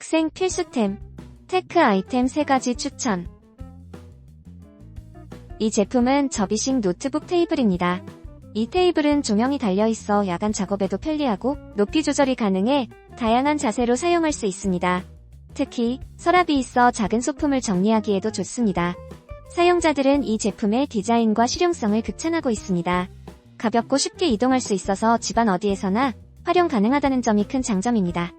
학생 필수템, 테크 아이템 3가지 추천. 이 제품은 접이식 노트북 테이블입니다. 이 테이블은 조명이 달려있어 야간 작업에도 편리하고 높이 조절이 가능해 다양한 자세로 사용할 수 있습니다. 특히 서랍이 있어 작은 소품을 정리하기에도 좋습니다. 사용자들은 이 제품의 디자인과 실용성을 극찬하고 있습니다. 가볍고 쉽게 이동할 수 있어서 집안 어디에서나 활용 가능하다는 점이 큰 장점입니다.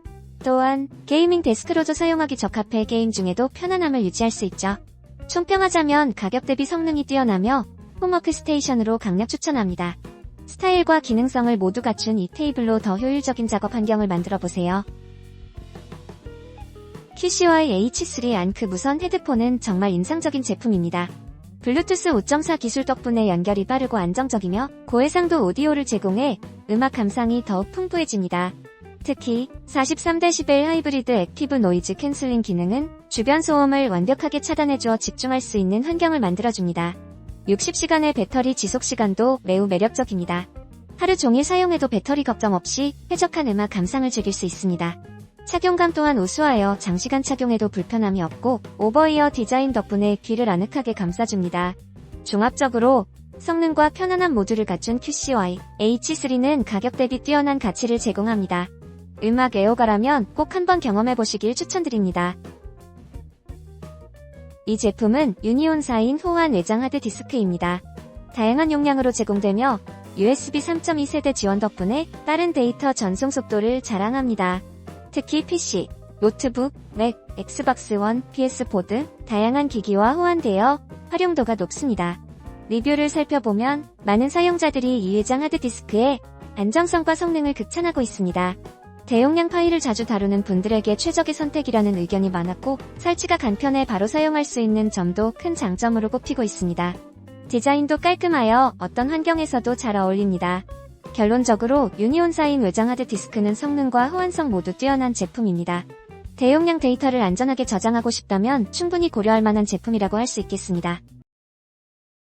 또한 게이밍 데스크로도 사용하기 적합해 게임 중에도 편안함을 유지할 수 있죠. 총평하자면 가격 대비 성능이 뛰어나며 홈워크 스테이션으로 강력 추천합니다. 스타일과 기능성을 모두 갖춘 이 테이블로 더 효율적인 작업 환경을 만들어 보세요. QCY H3 안크 무선 헤드폰은 정말 인상적인 제품입니다. 블루투스 5.4 기술 덕분에 연결이 빠르고 안정적이며 고해상도 오디오를 제공해 음악 감상이 더욱 풍부해집니다. 특히 43dB 하이브리드 액티브 노이즈 캔슬링 기능은 주변 소음을 완벽하게 차단해주어 집중할 수 있는 환경을 만들어줍니다. 60시간의 배터리 지속 시간도 매우 매력적입니다. 하루 종일 사용해도 배터리 걱정 없이 쾌적한 음악 감상을 즐길 수 있습니다. 착용감 또한 우수하여 장시간 착용해도 불편함이 없고 오버이어 디자인 덕분에 귀를 아늑하게 감싸줍니다. 종합적으로 성능과 편안한 모두를 갖춘 QCY H3는 가격 대비 뛰어난 가치를 제공합니다. 음악 애호가라면 꼭 한번 경험해보시길 추천드립니다. 이 제품은 유니온사인 호환 외장 하드 디스크입니다. 다양한 용량으로 제공되며 USB 3.2 세대 지원 덕분에 빠른 데이터 전송 속도를 자랑합니다. 특히 PC, 노트북, 맥, 엑스박스 원, PS4 등 다양한 기기와 호환되어 활용도가 높습니다. 리뷰를 살펴보면 많은 사용자들이 이 외장 하드디스크의 안정성과 성능을 극찬하고 있습니다. 대용량 파일을 자주 다루는 분들에게 최적의 선택이라는 의견이 많았고 설치가 간편해 바로 사용할 수 있는 점도 큰 장점으로 꼽히고 있습니다. 디자인도 깔끔하여 어떤 환경에서도 잘 어울립니다. 결론적으로 유니온사인 외장 하드 디스크는 성능과 호환성 모두 뛰어난 제품입니다. 대용량 데이터를 안전하게 저장하고 싶다면 충분히 고려할 만한 제품이라고 할 수 있겠습니다.